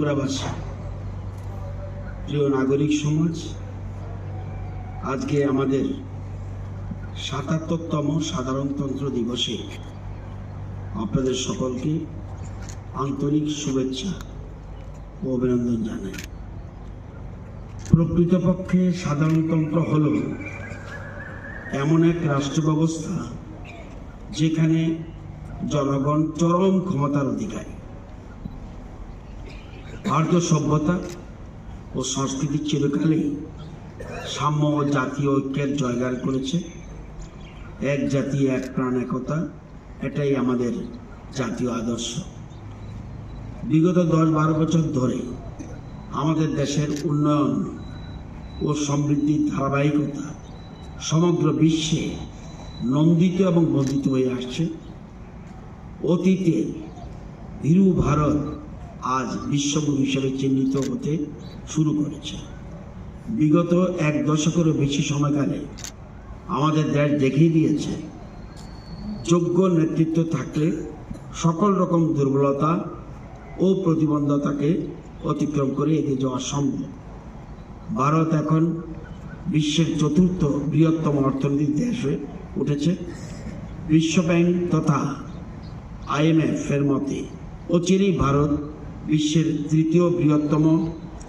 ত্রিপুরাবাসী, প্রিয় নাগরিক সমাজ, আজকে আমাদের সাতাত্তরতম সাধারণতন্ত্র দিবসে আপনাদের সকলকে আন্তরিক শুভেচ্ছা ও অভিনন্দন জানাই। প্রকৃতপক্ষে সাধারণতন্ত্র হল এমন এক রাষ্ট্র ব্যবস্থা যেখানে জনগণ চরম ক্ষমতার অধিকারী। ভারতীয় সভ্যতা ও সংস্কৃতি চিরকালেই সাম্য ও জাতীয় ঐক্যের জয়গান করেছে। এক জাতি, এক প্রাণ, একতা, এটাই আমাদের জাতীয় আদর্শ। বিগত দশ বারো বছর ধরে আমাদের দেশের উন্নয়ন ও সমৃদ্ধির ধারাবাহিকতা সমগ্র বিশ্বে নন্দিত এবং বন্দিত হয়ে আসছে। অতীতে ভীরু ভারত আজ বিশ্বগুরু হিসেবে চিহ্নিত হতে শুরু করেছে। বিগত এক দশকেরও বেশি সময়কালে আমাদের দেশ দেখিয়ে দিয়েছে, যোগ্য নেতৃত্ব থাকলে সকল রকম দুর্বলতা ও প্রতিবন্ধতাকে অতিক্রম করে এগিয়ে যাওয়া সম্ভব। ভারত এখন বিশ্বের চতুর্থ বৃহত্তম অর্থনৈতিক দেশ হয়ে উঠেছে। বিশ্বব্যাংক তথা আইএমএফ এর মতে অচিরেই ভারত বিশ্বের তৃতীয় বৃহত্তম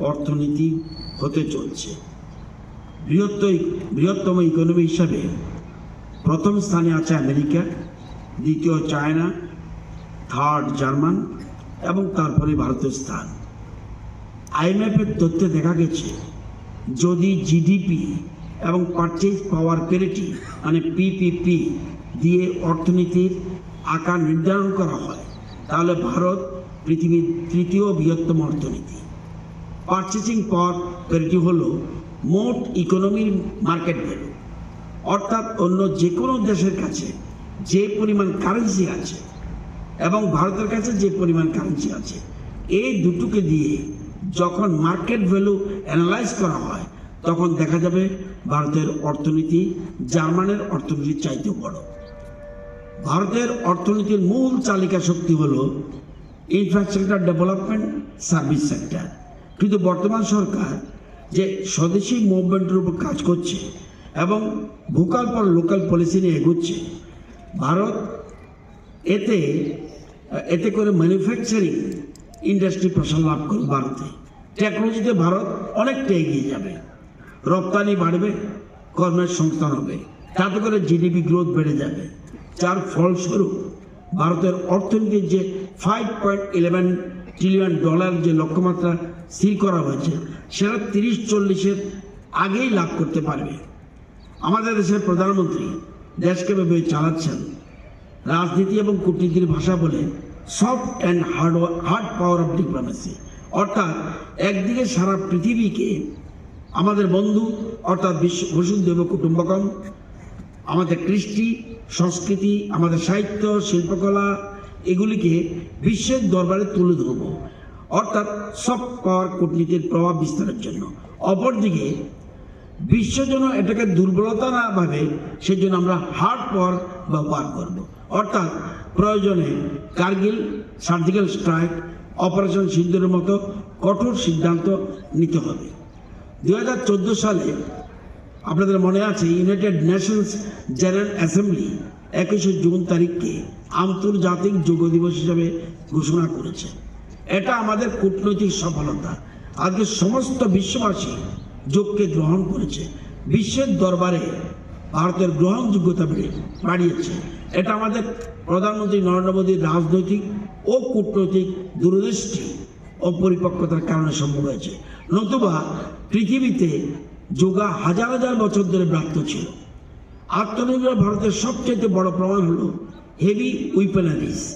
অর্থনীতি হতে চলছে। বৃহত্ত বৃহত্তম ইকোনমি হিসাবে প্রথম স্থানে আছে আমেরিকা, দ্বিতীয় চায়না থার্ড জার্মান এবং তারপরে ভারতের স্থান। আইএমএফের তথ্যে দেখা গেছে, যদি জিডিপি এবং পারচেজ পাওয়ার প্যারিটি মানে পিপিপি দিয়ে অর্থনীতির আকার নির্ধারণ করা হয়, তাহলে ভারত পৃথিবীর তৃতীয় বৃহত্তম অর্থনীতি। পারচেসিং পাওয়ার প্যারিটি হলো মোট ইকোনমির মার্কেট ভ্যালু অর্থাৎ অন্য যে কোনো দেশের কাছে যে পরিমাণ কারেন্সি আছে এবং ভারতের কাছে যে পরিমাণ কারেন্সি আছে, এই দুটোকে দিয়ে যখন মার্কেট ভ্যালু অ্যানালাইজ করা হয়, তখন দেখা যাবে ভারতের অর্থনীতি জার্মানের অর্থনীতির চাইতেও বড়। ভারতের অর্থনীতির মূল চালিকা শক্তি হল ইনফ্রাস্ট্রাকচার ডেভেলপমেন্ট সার্ভিস সেক্টর কিন্তু বর্তমান সরকার যে স্বদেশি মুভমেন্টের উপর কাজ করছে এবং ভোকাল পর লোকাল পলিসি নিয়ে এগোচ্ছে, ভারত এতে এতে করে ম্যানুফ্যাকচারিং ইন্ডাস্ট্রি প্রসার লাভ করবে ভারতে। টেকনোলজিতে ভারত অনেকটা এগিয়ে যাবে। রপ্তানি বাড়বে, কর্মের সংস্থান হবে। তাতে করে জিডিপি গ্রোথ বেড়ে যাবে। যার ফলস্বরূপ ভারতের অর্থনীতির যে five point eleven trillion dollar যে লক্ষ্যমাত্রা স্থির করা হয়েছে, সেটা তিরিশ চল্লিশের আগেই লাভ করতে পারবে। আমাদের দেশের প্রধানমন্ত্রী দেশকে ভেবে চালাচ্ছেন। রাজনীতি এবং কূটনীতির ভাষা বলে soft and hard hard power of diplomacy অর্থাৎ একদিকে সারা পৃথিবীকে আমাদের বন্ধু অর্থাৎ বিশ্ব, বসুন্ধৈব কুটুম্বকম আমাদের কৃষ্টি, সংস্কৃতি, আমাদের সাহিত্য, শিল্পকলা, এগুলিকে বিশ্বের দরবারে তুলে ধরব। অর্থাৎ সফট পাওয়ার কূটনীতির প্রভাব বিস্তারের জন্য। অপরদিকে, বিশ্ব যেন এটাকে দুর্বলতা না ভাবে সেই জন্য আমরা হার্ড পাওয়ার ব্যবহার করব। অর্থাৎ প্রয়োজনে কার্গিল সার্জিক্যাল স্ট্রাইক অপারেশন সিন্ধুরের মতো কঠোর সিদ্ধান্ত নিতে হবে। দু হাজার চোদ্দ সালে আপনাদের মনে আছে ইউনাইটেড নেশনস জেনারেল অ্যাসেম্বলি একুশে জুন তারিখকে আন্তর্জাতিক যোগ দিবস হিসাবে ঘোষণা করেছে। এটা আমাদের কূটনৈতিক সফলতা। আজকে সমস্ত বিশ্ববাসী যোগকে গ্রহণ করেছে। বিশ্বের দরবারে ভারতের গ্রহণযোগ্যতা বেড়ে বাড়িয়েছে। এটা আমাদের প্রধানমন্ত্রী নরেন্দ্র মোদীর রাজনৈতিক ও কূটনৈতিক দূরদৃষ্টি ও পরিপক্কতার কারণে সম্ভব হয়েছে। নতুবা পৃথিবীতে যোগা হাজার হাজার বছর ধরে ব্যাপ্ত ছিল। আত্মনির্ভর ভারতের সবচেয়ে বড় প্রমাণ হল হেভি উইপেনারিজ